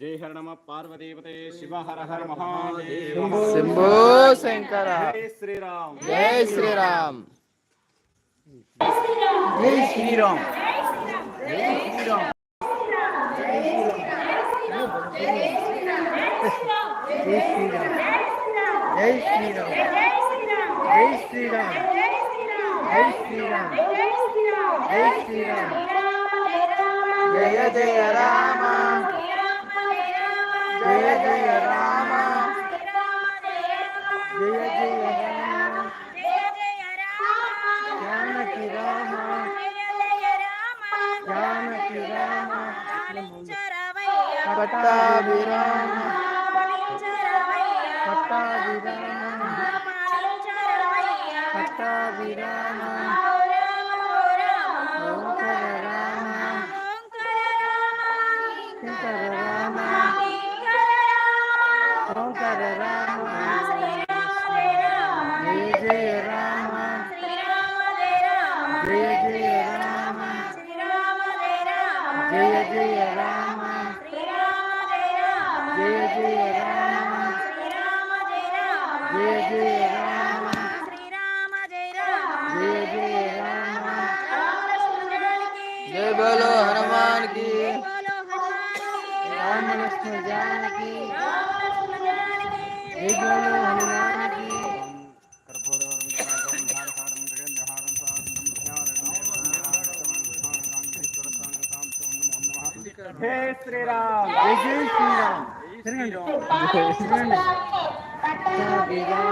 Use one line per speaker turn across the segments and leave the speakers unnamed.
जय हर नम पार्वतीपते शिव हर हर महादेव।
शंभो
शंकर।
जय श्री राम जय श्री
राम जय श्री राम
जय श्री राम
జై శ్రీరామ్. జై శ్రీరామ్. జై శ్రీరామ్. జై శ్రీరామ్. జయ
జయ రామ జయ జయ రామ
పట్టాభిరామ. పట్టాభిరామ. పట్టాభిరామ ఓంకర రామ. శంకర రామ ఓంకర రామ. జయ జయ రామ.
जय बोलो हनुमान की
राम लक्ष्मण जान की जय बोलो हनुमान की
जय श्री राम जय
Shri Ram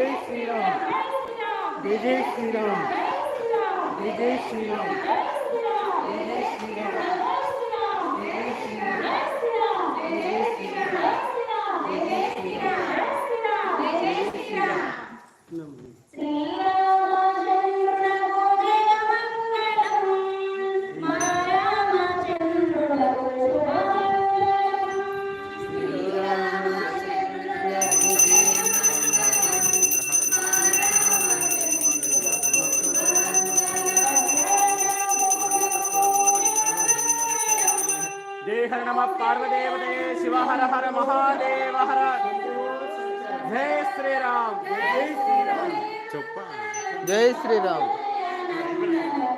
Jai Shri Ram. Jai Shri you. Jai Shri Ram. Jai Shri Ram.
హర మహాదేవ హర. జై శ్రీరామ్. జై
శ్రీరామ్.
జై శ్రీరామ్.